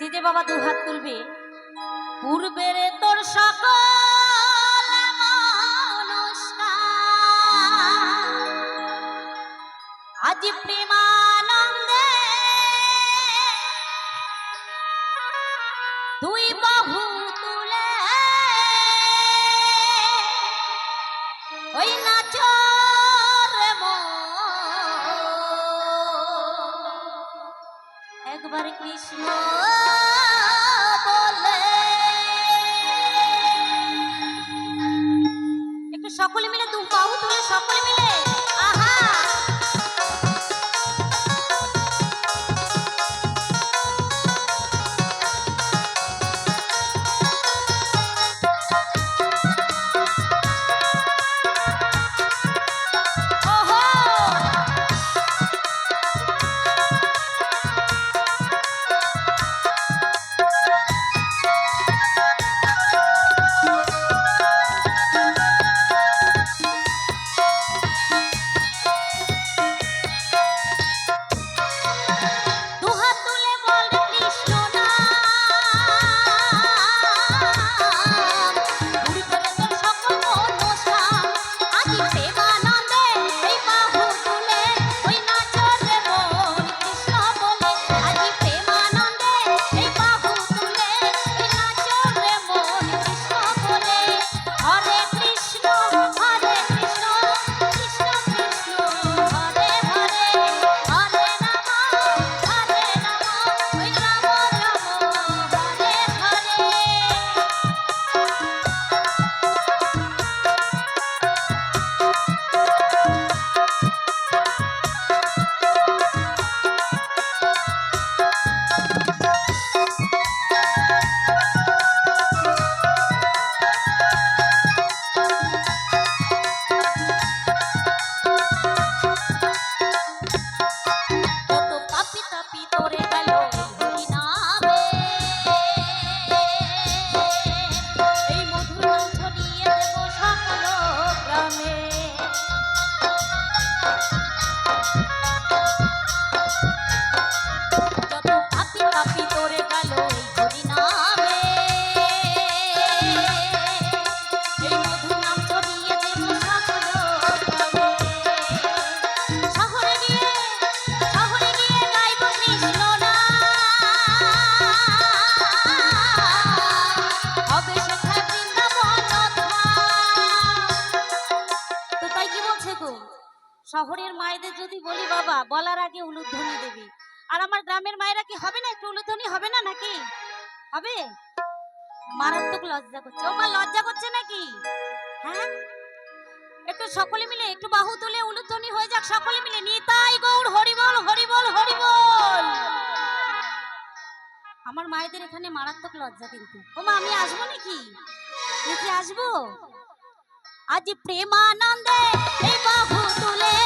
মিলে বাবা দু হাত তুলবে। পূর্বের তোর সকল আজ প্রেমানন্দে একবার কৃষ্ণ বলে। একটু সকলে শহরের মায়েদের যদি বলি, বাবা, বলার আগে উলুধ্বনি দেবী। আর আমার গ্রামের মায়েরা কি হবে না? একটু উলুধ্বনি হবে না নাকি? হবে? মারাত্মক লজ্জা করছে। ও মা লজ্জা করছে নাকি? হ্যাঁ? একটু সকলে মিলে, একটু বাহু তুলে উলুধ্বনি হয়ে যাক সকলে মিলে। নিতাই গৌর, হরিবল হরিবল হরিবল! আমার মায়েদের এখানে মারাত্মক লজ্জা কিন্তু। ও মা আমি আসব নাকি? দেখি আসব? আজ প্রেমানন্দে বাহু তুলে